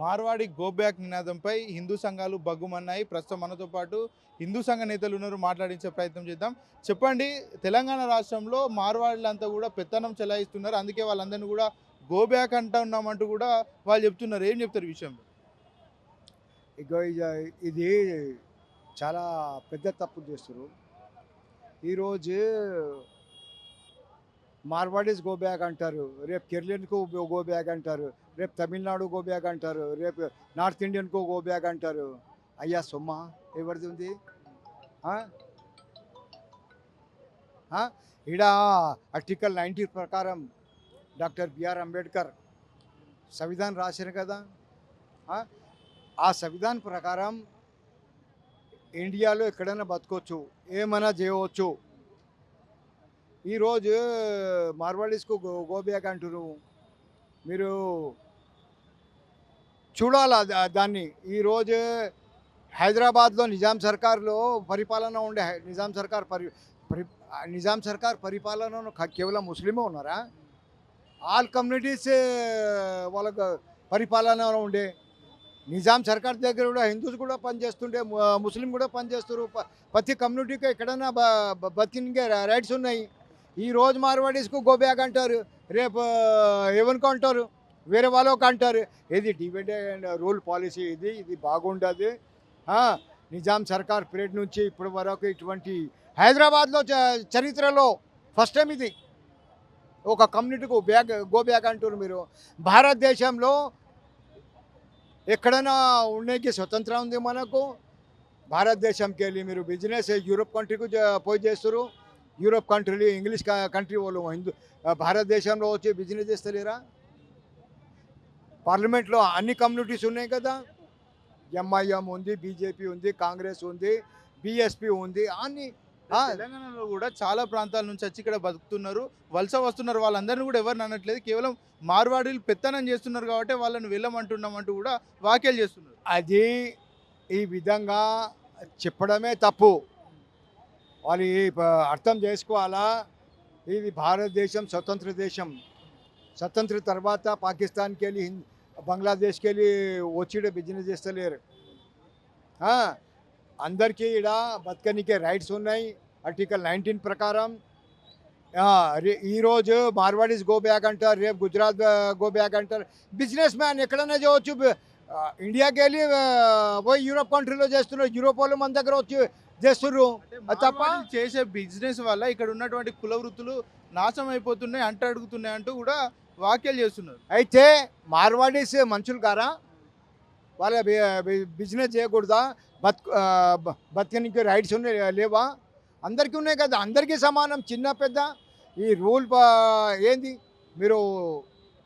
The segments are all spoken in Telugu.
మార్వాడి గోబ్యాక్ నినాదంపై హిందూ సంఘాలు బగ్గుమన్నాయి ప్రస్తుతం మనతో పాటు హిందూ సంఘ నేతలు ఉన్నారు. మాట్లాడించే ప్రయత్నం చేద్దాం. చెప్పండి తెలంగాణ రాష్ట్రంలో మార్వాడులంతా కూడా పెత్తనం చెలాయిస్తున్నారు. అందుకే వాళ్ళందరినీ కూడా గోబ్యాక్ అంటా ఉన్నామంటూ కూడా వాళ్ళు చెప్తున్నారు. ఏం చెప్తారు విషయంలో? ఇగో ఇది చాలా పెద్ద తప్పు చేస్తారు ఈరోజు మార్వాడీస్ గో బ్యాగ్ అంటారు. రేపు కేరళన్కు గో బ్యాగ్ అంటారు. రేపు తమిళనాడు గోబ్యాగ్ అంటారు రేపు నార్త్ ఇండియన్కు గో అంటారు. అయ్యా సొమ్మ ఎవరిది ఉంది? ఈడ ఆర్టికల్ నైంటీ ప్రకారం డాక్టర్ బిఆర్ అంబేద్కర్ సంవిధానం రాశారు కదా. ఆ? ఆ సంవిధానం ప్రకారం ఇండియాలో ఎక్కడైనా బతకొచ్చు ఏమైనా చేయవచ్చు. ఈరోజు మార్వాడీస్కు గో గోబ్యాక్ అంటారు మీరు చూడాలా దా- దాన్ని? ఈరోజు హైదరాబాద్లో నిజాం సర్కార్లో పరిపాలన ఉండే హై- నిజాం సర్కార్ పరి పరి నిజాం సర్కార్ పరిపాలన కేవలం ముస్లిమే ఉన్నారా? ఆల్ కమ్యూనిటీస్ వాళ్ళకు పరిపాలన ఉండే. నిజాం సర్కార్ దగ్గర కూడా హిందూస్ కూడా పనిచేస్తుండే ముస్లిం కూడా పనిచేస్తారు. ప్రతి కమ్యూనిటీకి ఎక్కడైనా బతికే రైట్స్ ఉన్నాయి. ఈ రోజు మార్వాడీస్కు గోబ్యాగ్ అంటారు. రేపు ఎవరికి అంటారు వేరే వాళ్ళకి అంటారు ఇది అండ్ రూల్ పాలసీ ఇది ఇది బాగుండదు. నిజాం సర్కార్ పీరియడ్ నుంచి ఇప్పటి వరకు ఇటువంటి హైదరాబాద్లో చ- చరిత్రలో ఫస్ట్ టైం ఇది. ఒక కమ్యూనిటీకి బ్యాగ్ గో బ్యాగ్ అంటారు మీరు. భారతదేశంలో ఎక్కడైనా ఉండేకి స్వతంత్రం ఉంది మనకు. భారతదేశంకి వెళ్ళి మీరు బిజినెస్ యూరోప్ కంట్రీకి పోయి చేస్తారు యూరోప్ కంట్రీలు ఇంగ్లీష్ కంట్రీ వాళ్ళు హిందూ భారతదేశంలో వచ్చి బిజినెస్ చేస్తలేరా? పార్లమెంట్లో అన్ని కమ్యూనిటీస్ ఉన్నాయి కదా. ఎంఐఎం ఉంది బీజేపీ ఉంది కాంగ్రెస్ ఉంది బీఎస్పీ ఉంది అన్ని. తెలంగాణలో కూడా చాలా ప్రాంతాల నుంచి వచ్చి ఇక్కడ బతుకుతున్నారు. వలస వస్తున్నారు. వాళ్ళందరినీ కూడా ఎవరిని అనట్లేదు. కేవలం మార్వాడీలు పెత్తనం చేస్తున్నారు కాబట్టి వాళ్ళని వెళ్ళమంటున్నాం అంటూ కూడా వ్యాఖ్యలు చేస్తున్నారు. అది ఈ విధంగా చెప్పడమే తప్పు. వాళ్ళు ఈ ప- అర్థం చేసుకోవాలా? ఇది భారతదేశం స్వతంత్ర దేశం. స్వతంత్ర తర్వాత పాకిస్తాన్కి వెళ్ళి హింద్ బంగ్లాదేశ్కి వెళ్ళి వచ్చి బిజినెస్ చేస్తలేరు. ఆ, అందరికీ ఇక్కడ బతకనికే రైట్స్ ఉన్నాయి. ఆర్టికల్ నైన్టీన్ ప్రకారం. ఆ, రే- ఈరోజు మార్వాడీస్ గో బ్యాక్ అంటారు రేపు గుజరాత్ గో బ్యాక్ అంటారు. బిజినెస్ మ్యాన్ ఎక్కడైనా చేయవచ్చు బ- ఆ, ఇండియాకి వెళ్ళి పోయి యూరోప్ కంట్రీలో చేస్తున్నారు. యూరోప్ వాళ్ళు మన దగ్గర వచ్చి చేస్తున్నారు తప్ప? చేసే బిజినెస్ వల్ల ఇక్కడ ఉన్నటువంటి కుల వృత్తులు నాశనం అయిపోతున్నాయి అంట అడుగుతున్నాయి అంటూ కూడా వ్యాఖ్యలు చేస్తున్నారు. అయితే మార్వాడీస్ మనుషులు కారా? వాళ్ళ బిజినెస్ చేయకూడదా? బత్ బతకనికి రైట్స్ ఉన్నాయి లేవా? అందరికీ ఉన్నాయి కదా అందరికీ సమానం చిన్న పెద్ద. ఈ రూల్ ఏంది? మీరు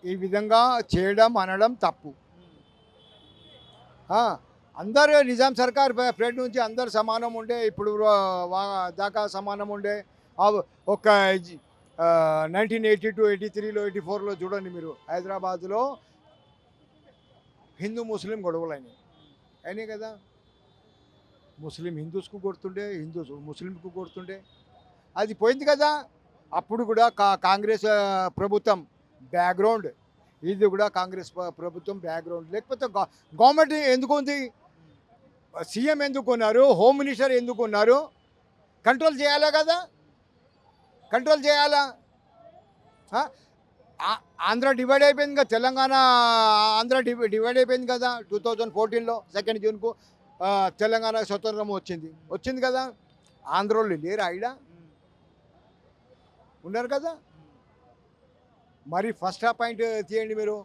ఈ విధంగా చేయడం అనడం తప్పు. అందరు నిజాం సర్కార్ ప్లేట్ నుంచి అందరు సమానం ఉండే ఇప్పుడు దాకా సమానం ఉండే. ఒక నైన్టీన్ ఎయిటీ టూ ఎయిటీ త్రీలో ఎయిటీ ఫోర్లో చూడండి మీరు హైదరాబాద్లో హిందూ ముస్లిం గొడవలు అయినాయి అయినాయి కదా? ముస్లిం హిందూస్కు కొడుతుండే హిందూస్ ముస్లింకు కొడుతుండే. అది పోయింది కదా? అప్పుడు కూడా కా కాంగ్రెస్ ప్రభుత్వం బ్యాక్గ్రౌండ్ ఇది కూడా కాంగ్రెస్ ప్రభుత్వం బ్యాక్గ్రౌండ్ లేకపోతే గవ- గవర్నమెంట్ ఎందుకు ఉంది? సీఎం ఎందుకు ఉన్నారు? హోమ్ మినిస్టర్ ఎందుకు ఉన్నారు? కంట్రోల్ చేయాలా కదా? కంట్రోల్ చేయాలా? ఆంధ్ర డివైడ్ అయిపోయింది కదా తెలంగాణ ఆంధ్ర డివైడ్ అయిపోయింది కదా టూ థౌజండ్ ఫోర్టీన్లో సెకండ్ జూన్కు తెలంగాణ స్వతంత్రం వచ్చింది. వచ్చింది కదా? ఆంధ్రోళ్ళు లేరు ఆయిడ ఉన్నారు కదా? మరి ఫస్ట్ ఆ పాయింట్ తీయండి మీరు.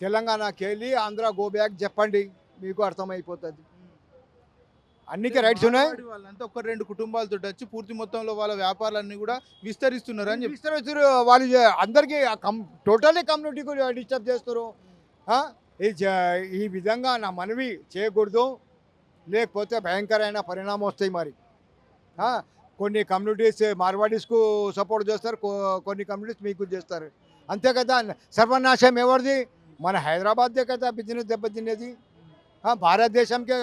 తెలంగాణకి వెళ్ళి ఆంధ్ర గో బ్యాక్ చెప్పండి. మీకు అర్థమైపోతుంది. అన్నికి రైట్స్ ఉన్నాయి? వాళ్ళంతా ఒక రెండు కుటుంబాలతో వచ్చి పూర్తి మొత్తంలో వాళ్ళ వ్యాపారాలన్నీ కూడా విస్తరిస్తున్నారు అని చెప్పి. ఇస్తారు వాళ్ళు అందరికీ కం టోటల్లీ కమ్యూనిటీకి డిస్టర్బ్ చేస్తారు? ఈ విధంగా నా మనవి చేయకూడదు. లేకపోతే భయంకరమైన పరిణామం వస్తాయి మరి? కొన్ని కమ్యూనిటీస్ మార్వాడీస్కు సపోర్ట్ చేస్తారు కొన్ని కమ్యూనిటీస్ మీకు చేస్తారు. అంతే కదా సర్వనాశం ఎవరిది? మన హైదరాబాద్దే కదా బిజినెస్ దెబ్బతినేది. భారతదేశంకే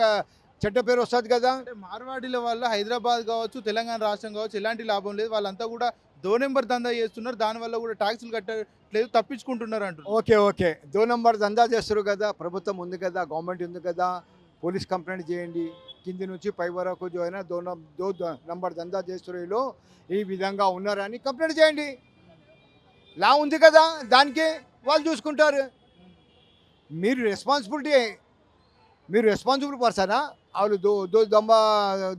చెడ్డ పేరు వస్తుంది కదా. అంటే మార్వాడీల వల్ల హైదరాబాద్ కావచ్చు తెలంగాణ రాష్ట్రం కావచ్చు ఎలాంటి లాభం లేదు. వాళ్ళంతా కూడా దో నెంబర్ దందా చేస్తున్నారు. దానివల్ల కూడా ట్యాక్సులు కట్టట్లేదు తప్పించుకుంటున్నారు అంటున్నారు. Okay okay. దో నంబర్ దందా చేస్తారు కదా ప్రభుత్వం ఉంది కదా గవర్నమెంట్ ఉంది కదా పోలీస్ కంప్లైంట్ చేయండి. కింది నుంచి పై వరకు అయినా దో దో నంబర్ దందా చేస్తున్నారు ఈ విధంగా ఉన్నారని కంప్లైంట్ చేయండి. లా ఉంది కదా దానికి వాళ్ళు చూసుకుంటారు. మీరు రెస్పాన్సిబిలిటీ మీరు రెస్పాన్సిబుల్ పర్సనా వాళ్ళు దో దో దమ్మ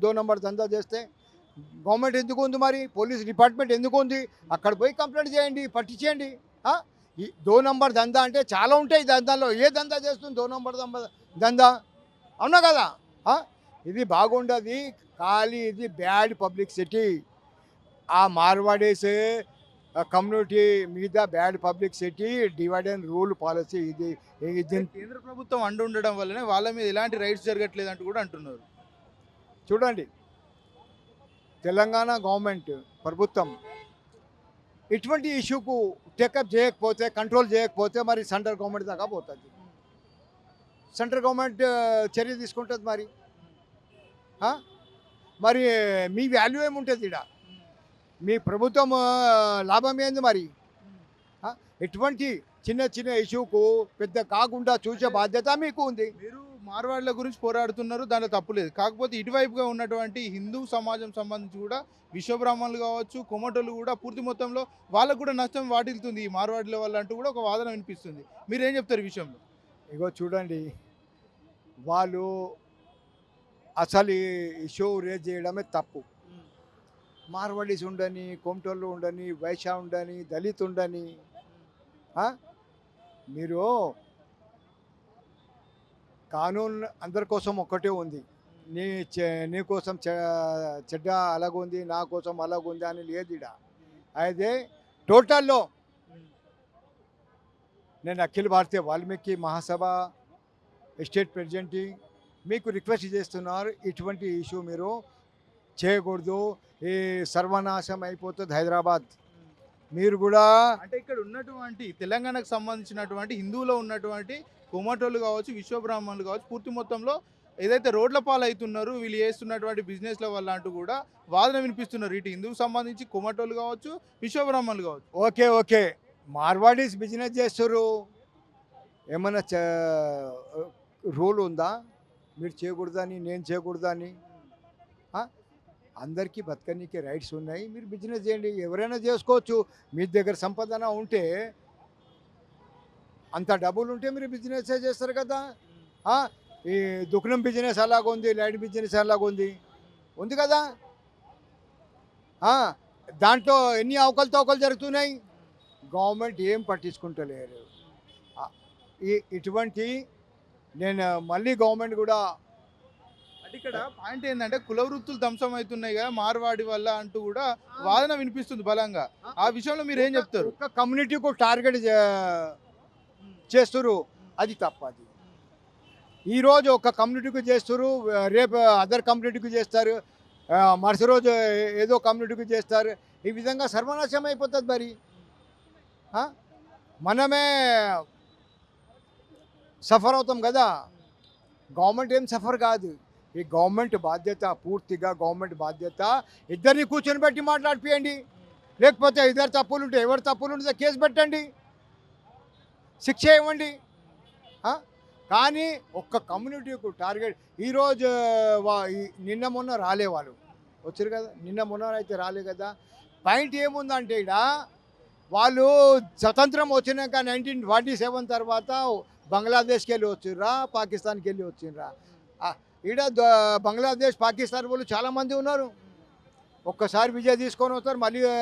దో నంబర్ దందా చేస్తే గవర్నమెంట్ ఎందుకు ఉంది మరి? పోలీస్ డిపార్ట్మెంట్ ఎందుకు ఉంది? అక్కడ పోయి కంప్లైంట్ చేయండి పట్టించేయండి. ఈ దో నంబర్ దందా అంటే చాలా ఉంటాయి దందాలో ఏ దందా చేస్తుంది? దో నంబర్ దందా. అవునా కదా? ఇది బాగుండదు. ఖాళీ ఇది బ్యాడ్ పబ్లిసిటీ ఆ మార్వాడీస్ కమ్యూనిటీ మీద bad publicity divide and rule policy ఇది కేంద్ర ప్రభుత్వం అండు ఉండడం వల్లనే వాళ్ళ మీద ఎలాంటి రైట్స్ జరగట్లేదు అంటూ కూడా అంటున్నారు. చూడండి. తెలంగాణ గవర్నమెంట్ ప్రభుత్వం ఇటువంటి ఇష్యూకు టేకప్ చేయకపోతే కంట్రోల్ చేయకపోతే మరి సెంట్రల్ గవర్నమెంట్ దాకా పోతుంది. సెంట్రల్ గవర్నమెంట్ చర్య తీసుకుంటుంది మరి? మరి మీ వాల్యూ ఏముంటుంది ఇక్కడ మీ ప్రభుత్వం లాభం ఏంది మరి? ఎటువంటి చిన్న చిన్న ఇష్యూకు పెద్ద కాకుండా చూసే బాధ్యత మీకు ఉంది. మీరు మార్వాడ్ల గురించి పోరాడుతున్నారు దాంట్లో తప్పులేదు కాకపోతే ఇటువైపుగా ఉన్నటువంటి హిందూ సమాజం సంబంధించి కూడా విశ్వబ్రాహ్మణులు కావచ్చు కొమటోళ్ళు కూడా పూర్తి మొత్తంలో వాళ్ళకు కూడా నష్టం వాటిల్తుంది ఈ మార్వాడుల వల్ల అంటూ కూడా ఒక వాదన వినిపిస్తుంది. మీరు ఏం చెప్తారు ఈ విషయంలో? ఇగో చూడండి వాళ్ళు అసలు ఈ షో రేజ్ చేయడమే తప్పు. మార్వాడీస్ ఉండని కొమటోళ్ళు ఉండని వైశ్య ఉండని దళిత్ ఉండని? మీరు కానూన్ అందరి కోసం ఒక్కటే ఉంది. నీ నీ కోసం చెడ్డ అలాగుంది నా కోసం అలాగుంది అని లేదు ఇడ అయితే టోటల్లో నేను అఖిల భారతీయ వాల్మీకి మహాసభ ఎస్టేట్ ప్రెసిడెంట్ మీకు రిక్వెస్ట్ చేస్తున్నారు ఇటువంటి ఇష్యూ మీరు చేయకూడదు. ఈ సర్వనాశం అయిపోతుంది హైదరాబాద్. మీరు కూడా అంటే ఇక్కడ ఉన్నటువంటి తెలంగాణకు సంబంధించినటువంటి హిందువులో ఉన్నటువంటి కొమటోళ్ళు కావచ్చు విశ్వబ్రాహ్మణులు కావచ్చు పూర్తి మొత్తంలో ఏదైతే రోడ్ల పాలు అవుతున్నారు వీళ్ళు చేస్తున్నటువంటి బిజినెస్ల వల్ల అంటూ కూడా వాదన వినిపిస్తున్నారు. ఇటు హిందువుకు సంబంధించి కొమటోళ్ళు కావచ్చు విశ్వబ్రాహ్మణులు కావచ్చు. Okay okay. మార్వాడీస్ బిజినెస్ చేస్తారు ఏమైనా రూల్ ఉందా? మీరు చేయకూడదని నేను చేయకూడదని. అందరికీ బతకనీకి రైట్స్ ఉన్నాయి. మీరు బిజినెస్ చేయండి. ఎవరైనా చేసుకోవచ్చు. మీ దగ్గర సంపాదన ఉంటే అంత డబ్బులు ఉంటే మీరు బిజినెస్ చేస్తారు కదా. ఈ దుకాణం బిజినెస్ అలాగుంది లైట్ బిజినెస్ అలాగుంది ఉంది. కదా. దాంట్లో ఎన్ని అవకలు తోకలు జరుగుతున్నాయి? గవర్నమెంట్ ఏం పట్టించుకుంటలేరు. ఇటువంటి నేను మళ్ళీ గవర్నమెంట్ కూడా అంటే ఇక్కడ పాయింట్ ఏంటంటే కుల వృత్తులు ధ్వంసం అవుతున్నాయి కదా మార్వాడి వల్ల అంటూ కూడా వాదన వినిపిస్తుంది బలంగా. ఆ విషయంలో మీరు ఏం చెప్తారు? ఒక కమ్యూనిటీకు టార్గెట్ చే- చేస్తున్నారు అది తప్పు అది. ఈరోజు ఒక కమ్యూనిటీకి చేస్తారు రేపు అదర్ కమ్యూనిటీకి చేస్తారు మరుసటి రోజు ఏదో కమ్యూనిటీకి చేస్తారు. ఈ విధంగా సర్వనాశం అయిపోతుంది మరి? మనమే సఫర్ అవుతాం కదా. గవర్నమెంట్ ఏం సఫర్ కాదు. ఈ గవర్నమెంట్ బాధ్యత పూర్తిగా గవర్నమెంట్ బాధ్యత. ఇద్దరిని కూర్చొని పెట్టి మాట్లాడిపియండి. లేకపోతే ఇద్దరు తప్పులు ఉంటే ఎవరు తప్పులు ఉంటే కేసు పెట్టండి. శిక్ష ఇవ్వండి. కానీ ఒక్క కమ్యూనిటీకు టార్గెట్ ఈరోజు వా- నిన్న మొన్న రాలే వాళ్ళు. వచ్చారు కదా? నిన్న మొన్న అయితే రాలే కదా? పాయింట్ ఏముందంటే ఇక్కడ వాళ్ళు స్వతంత్రం వచ్చినాక నైన్టీన్ ఫార్టీ సెవెన్ తర్వాత బంగ్లాదేశ్కి వెళ్ళి వచ్చిర్రా పాకిస్తాన్కి వెళ్ళి వచ్చిర్రా ఈడ ద- బంగ్లాదేశ్ పాకిస్తాన్ వాళ్ళు చాలామంది ఉన్నారు. ఒక్కసారి విజయ్ తీసుకొని వస్తారు మళ్ళీ రా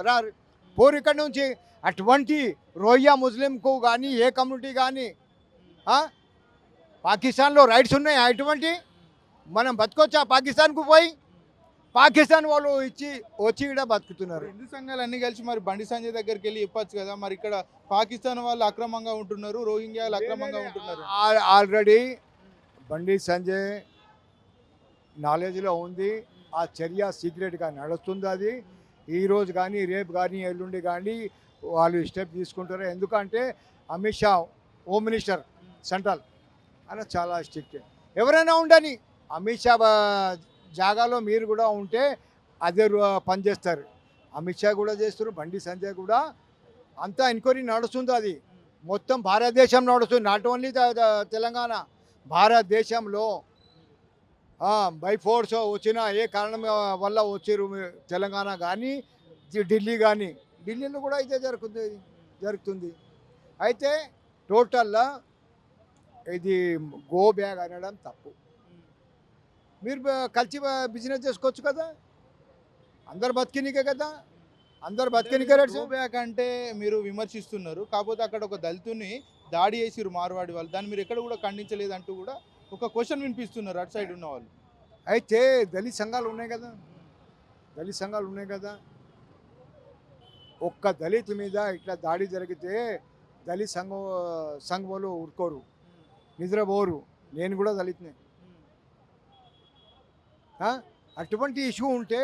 రారు. పోరు ఇక్కడ నుంచి. అటువంటి రోహియా ముస్లింకు కానీ ఏ కమ్యూనిటీ కానీ పాకిస్తాన్లో రైట్స్ ఉన్నాయి. అటువంటి మనం బతకొచ్చా పాకిస్తాన్కు పోయి? పాకిస్తాన్ వాళ్ళు ఇచ్చి వచ్చి ఇక్కడ బతుకుతున్నారు. హిందూ సంఘాలు అన్ని కలిసి మరి బండి సంజయ్ దగ్గరికి వెళ్ళి చెప్పొచ్చు కదా మరి ఇక్కడ పాకిస్తాన్ వాళ్ళు అక్రమంగా ఉంటున్నారు రోహింగ్యాలు అక్రమంగా ఉంటున్నారు. ఆల్రెడీ బండి సంజయ్ నాలెడ్జ్లో ఉంది. ఆ చర్య సీక్రెట్గా నడుస్తుంది అది. ఈరోజు కానీ రేపు కానీ ఎల్లుండి కానీ వాళ్ళు స్టెప్ తీసుకుంటారు. ఎందుకంటే Amit Shah home minister central. అని చాలా స్ట్రిక్ట్. ఎవరైనా ఉండని అమిత్ షా జాగాలో మీరు కూడా ఉంటే అదే పనిచేస్తారు అమిత్ షా కూడా చేస్తారు బండి సంజయ్ కూడా. అంతా ఎంక్వైరీ నడుస్తుంది అది. మొత్తం భారతదేశం నడుస్తుంది. నాట్ ఓన్లీ తెలంగాణ భారతదేశంలో బై ఫోర్స్ వచ్చిన ఏ కారణం వల్ల వచ్చారు మీ- తెలంగాణ కానీ ఢిల్లీ కానీ ఢిల్లీలో కూడా ఇదే జరుగుతుంది జరుగుతుంది. అయితే టోటల్లా ఇది గో బ్యాగ్ అనడం తప్పు. మీరు కలిసి బిజినెస్ చేసుకోవచ్చు కదా? అందరు బతికినికే కదా? అందరు బతికినికే గో బ్యాక్ అంటే మీరు విమర్శిస్తున్నారు. కాకపోతే అక్కడ ఒక దళితుని దాడి చేసిరు మార్వాడి వాళ్ళు. దాన్ని మీరు ఎక్కడ కూడా ఖండించలేదు అంటూ కూడా ఒక క్వశ్చన్ వినిపిస్తున్నారు అటు సైడ్ ఉన్న వాళ్ళు. అయితే దళిత్ సంఘాలు ఉన్నాయి కదా? దళిత్ సంఘాలు ఉన్నాయి కదా? ఒక్క దళిత్ మీద ఇట్లా దాడి జరిగితే దళిత్ సంఘ సంఘ వాళ్ళు ఊరుకోరు నిద్రపోరు. నేను కూడా దళిత్నే? అటువంటి ఇష్యూ ఉంటే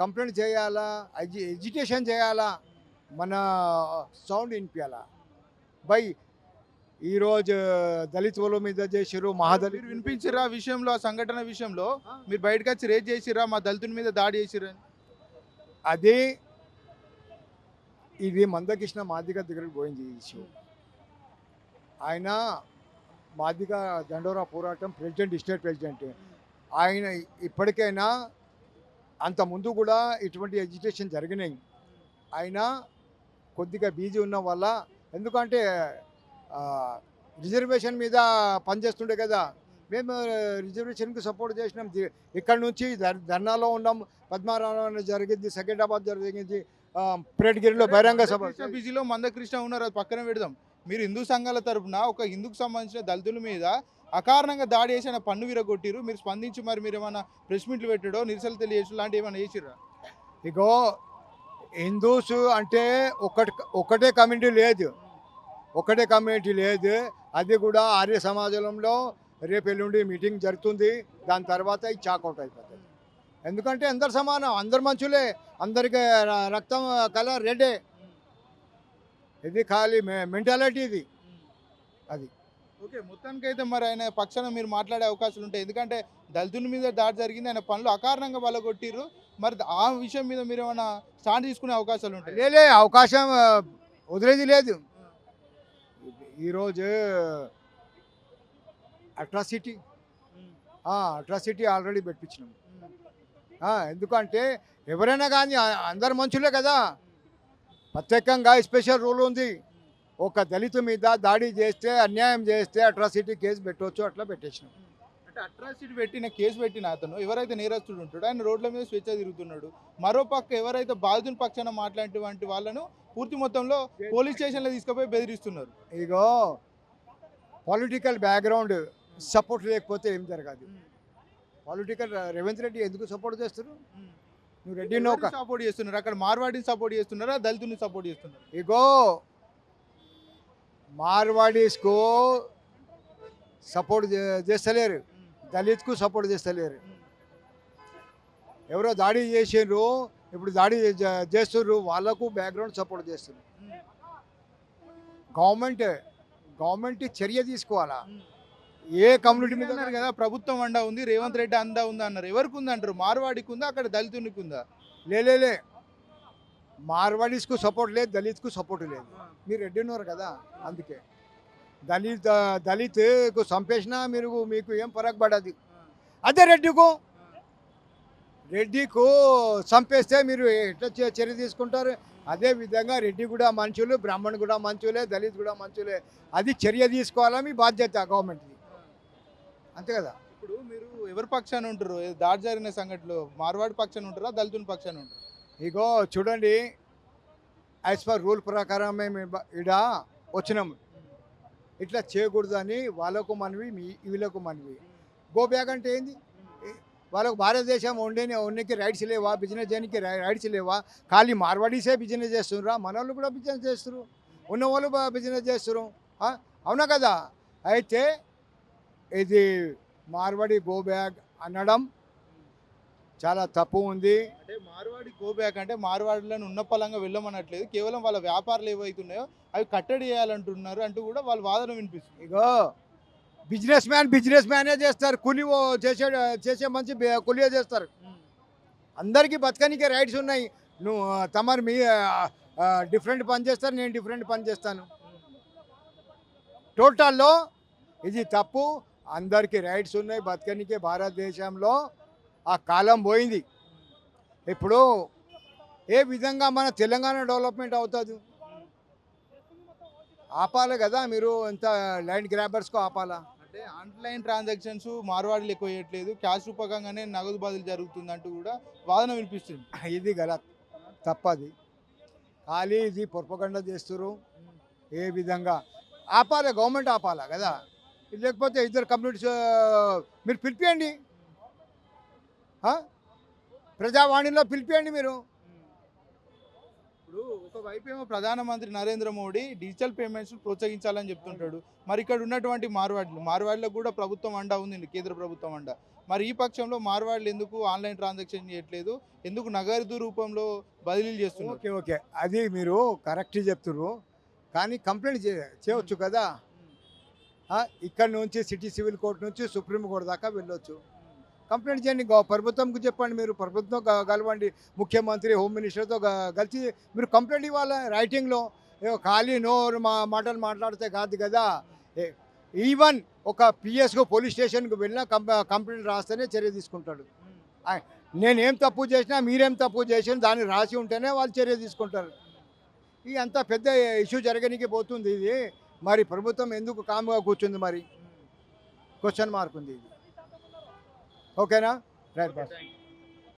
కంప్లైంట్ చేయాలా? ఎడ్యు ఎడ్యుకేషన్ చేయాలా? మన సౌండ్ వినిపించాలా బై ఈరోజు దళిత్ వాళ్ళ మీద చేసారు మహాదళిత్ మీరు వినిపించిరా ఆ విషయంలో ఆ సంఘటన విషయంలో? మీరు బయటకు వచ్చి రేట్ చేసిరా మా దళితుని మీద దాడి చేసిరా? అది ఇది మందకృష్ణ మాదిగ దగ్గరికి పోయింది ఇష్యూ. ఆయన మాదిగ దండోరా పోరాటం ప్రెసిడెంట్ స్టేట్ ప్రెసిడెంట్. ఆయన ఇప్పటికైనా అంత ముందు కూడా ఇటువంటి ఎడ్యుకేషన్ జరిగినాయి. ఆయన కొద్దిగా బిజీ ఉన్న వల్ల ఎందుకంటే రిజర్వేషన్ మీద పనిచేస్తుండే కదా. మేము రిజర్వేషన్కి సపోర్ట్ చేసినాం. ఇక్కడ నుంచి ధర్- ధర్నాలో ఉన్నాం. పద్మారావు జరిగింది సెకండాబాద్ జరిగింది ప్రేట్గిరిలో బహిరంగ సభ. బిజీలో మందకృష్ణ ఉన్నారు అది పక్కన పెడదాం. మీరు హిందూ సంఘాల తరపున ఒక హిందూకు సంబంధించిన దళితుల మీద అకారణంగా దాడి చేసిన పన్ను విరగొట్టిరు మీరు స్పందించి మరి మీరు ఏమైనా ప్రెస్ మీట్లు పెట్టడో నిరసనలు తెలియచ్చు లాంటివి ఏమైనా చేసిరా ఇగో హిందూస్ అంటే ఒకటి ఒకటే కమ్యూనిటీ లేదు. ఒకటే కమ్యూనిటీ లేదు. అది కూడా ఆర్య సమాజంలో రేపు ఎల్లుండి మీటింగ్ జరుగుతుంది. దాని తర్వాత ఇది చాకౌట్ అయిపోతుంది. ఎందుకంటే అందరు సమానం. అందరు మంచులే అందరికి రక్తం కలర్ రెడ్డే. ఇది ఖాళీ మెంటాలిటీ ఇది. అది. ఓకే మొత్తానికి అయితే మరి ఆయన పక్షాన మీరు మాట్లాడే అవకాశాలు ఉంటాయి. ఎందుకంటే దళితుల మీద దాడి జరిగింది ఆయన పనులు అకారణంగా వాళ్ళ కొట్టిర్రు మరి ఆ విషయం మీద మీరు ఏమైనా స్టాండ్ తీసుకునే అవకాశాలు ఉంటాయి? లేలే అవకాశం వదిలేది లేదు. ఈరోజు అట్రాసిటీ. Atrocity already పెట్టించినాం. ఎందుకంటే ఎవరైనా కానీ అందరు మనుషులే కదా. ప్రత్యేకంగా స్పెషల్ రూల్ ఉంది. ఒక దళిత మీద దాడి చేస్తే అన్యాయం చేస్తే అట్రాసిటీ కేసు పెట్టవచ్చు అట్లా పెట్టేసినాం. అంటే అట్రాసిటీ పెట్టిన కేసు పెట్టిన అతను ఎవరైతే నేరస్తుడు ఉంటాడో ఆయన రోడ్ల మీద స్వేచ్ఛ తిరుగుతున్నాడు. మరో పక్క ఎవరైతే బాధితుల పక్షాన మాట్లాడేటువంటి వాళ్ళను పూర్తి మొత్తంలో పోలీస్ స్టేషన్లో తీసుకుపోయి బెదిరిస్తున్నారు. ఇగో పొలిటికల్ బ్యాక్గ్రౌండ్ సపోర్ట్ లేకపోతే ఏం జరగదు. పొలిటికల్ రేవంత్ రెడ్డి ఎందుకు సపోర్ట్ చేస్తారు నువ్వు రెడ్డి సపోర్ట్ చేస్తున్నారు? అక్కడ మార్వాడిని సపోర్ట్ చేస్తున్నారా? దళితుని సపోర్ట్ చేస్తున్నారు? ఇగో మార్వాడీస్కు సపోర్ట్ చేస్తలేరు. దళిత్కు సపోర్ట్ చేస్తలేరు. ఎవరో దాడి చేసిండ్రు ఇప్పుడు దాడి చేస్తున్నారు వాళ్ళకు బ్యాక్గ్రౌండ్ సపోర్ట్ చేస్తున్నారు గవర్నమెంట్ గవర్నమెంట్ చర్య తీసుకోవాలా? ఏ కమ్యూనిటీ మీద అన్నారు కదా ప్రభుత్వం అండా ఉంది రేవంత్ రెడ్డి అందా ఉంది అన్నారు. ఎవరికి ఉందంటారు మార్వాడికి ఉందా అక్కడ దళితునికి ఉందా? లేలే మార్వాడీస్కు సపోర్ట్ లేదు దళిత్కు సపోర్ట్ లేదు. మీరు రెడ్డి ఉన్నారు కదా అందుకే. దళిత్ దళిత్కు చంపేసినా మీరు మీకు ఏం పరక్ పడదు అదే రెడ్డికు. రెడ్డికు చంపేస్తే మీరు ఎట్లా చర్య తీసుకుంటారు? అదే విధంగా రెడ్డి కూడా మంచులు బ్రాహ్మణ్ కూడా మంచులే దళిత్ కూడా మంచులే. అది చర్య తీసుకోవాలా మీ బాధ్యత గవర్నమెంట్ది. అంతే కదా? ఇప్పుడు మీరు ఎవరి పక్షాన ఉంటారు? దాడి జరిగిన సంఘటనలో మార్వాడి పక్షాన ఉంటారా దళితుని పక్షాన ఉంటారు? ఇగో చూడండి యాజ్ పర్ రూల్ ప్రకారం మేము ఇడ ఈడ వచ్చినాము ఇట్లా చేయకూడదని వాళ్ళకు మనవి మీ వీళ్ళకు మనవి. గో బ్యాగ్ అంటే ఏంది? వాళ్ళకు భారతదేశం వండేని ఉన్నకి రైట్స్ లేవా? బిజినెస్ చేయడానికి రైడ్స్ రైట్స్ లేవా? ఖాళీ మార్వాడీసే బిజినెస్ చేస్తుండ్రు? మన వాళ్ళు కూడా బిజినెస్ చేస్తారు ఉన్న వాళ్ళు బిజినెస్ చేస్తారు అవునా కదా? అయితే ఇది మార్వాడి గో బ్యాగ్ అనడం చాలా తప్పు ఉంది. అంటే మార్వాడి గో బ్యాక్ అంటే మార్వాడిలను ఉన్న పలంగా వెళ్ళమనట్లేదు. కేవలం వాళ్ళ వ్యాపారాలు ఏవైతున్నాయో అవి కట్టడి చేయాలంటున్నారు అంటూ కూడా వాళ్ళ వాదన వినిపిస్తుంది. ఇగో బిజినెస్ మ్యాన్ బిజినెస్ మ్యానే చేస్తారు. కూలి చేసే చేసే మంచి కూలియే చేస్తారు. అందరికీ బతకనికే రైట్స్ ఉన్నాయి. నువ్వు తమరు మీ డిఫరెంట్ పని చేస్తారు నేను డిఫరెంట్ పని చేస్తాను. టోటల్లో ఇది తప్పు. అందరికీ రైట్స్ ఉన్నాయి. బతకనికే భారతదేశంలో ఆ కాలం పోయింది. ఇప్పుడు ఏ విధంగా మన తెలంగాణ డెవలప్మెంట్ అవుతుంది? ఆపాలి కదా మీరు ఎంత ల్యాండ్ గ్రాబర్స్కో ఆపాలా? అంటే ఆన్లైన్ ట్రాన్సాక్షన్స్ మార్వాడీలు ఎక్కువ చేయట్లేదు. క్యాష్ రూపకంగానే నగదు బదిలీ జరుగుతుందంటూ కూడా వాదన వినిపిస్తుంది. ఇది గలత్. తప్పది. ఖాళీ ఇది పొరపగండ చేస్తున్నారు ఏ విధంగా? ఆపాలి గవర్నమెంట్ ఆపాలా కదా? లేకపోతే ఇద్దరు కమ్యూనిటీస్ మీరు పిలిపియండి? ప్రజావాణిలో పిలిపియండి మీరు. ఇప్పుడు ఒకవైపు ఏమో ప్రధానమంత్రి నరేంద్ర మోడీ డిజిటల్ పేమెంట్స్ ప్రోత్సహించాలని చెప్తుంటాడు. మరి ఇక్కడ ఉన్నటువంటి మార్వాడీలు మార్వాడీలకు కూడా ప్రభుత్వం అండా ఉంది కేంద్ర ప్రభుత్వం అండా. మరి ఈ పక్షంలో మార్వాడీలు ఎందుకు ఆన్లైన్ ట్రాన్సాక్షన్ చేయట్లేదు? ఎందుకు నగదు రూపంలో బదిలీలు చేస్తున్నారు? Okay okay. అది మీరు కరెక్ట్ చెప్తున్నారు కానీ కంప్లైంట్ చేయవచ్చు కదా? ఇక్కడ నుంచి సిటీ సివిల్ కోర్ట్ నుంచి సుప్రీం కోర్ట్ దాకా వెళ్ళొచ్చు. కంప్లైంట్ చేయండి. ప్రభుత్వంకి చెప్పండి మీరు. ప్రభుత్వం కలవండి ముఖ్యమంత్రి హోమ్ మినిస్టర్తో కలిసి మీరు కంప్లైంట్ ఇవ్వాలి? రైటింగ్లో? ఖాళీ నోరు మా మాటలు మాట్లాడితే కాదు కదా. ఈవెన్ ఒక పిఎస్కు పోలీస్ స్టేషన్కి వెళ్ళినా కంప్లైంట్ రాస్తేనే చర్య తీసుకుంటాడు. నేనేం తప్పు చేసినా మీరేం తప్పు చేసినా దాన్ని రాసి ఉంటేనే వాళ్ళు చర్య తీసుకుంటారు. ఇది అంత పెద్ద ఇష్యూ జరగనికి పోతుంది ఇది. మరి ప్రభుత్వం ఎందుకు కామ్గా కూర్చుంది మరి? క్వశ్చన్ మార్క్ ఉంది ఇది. ఓకేనా రైట్ బాస్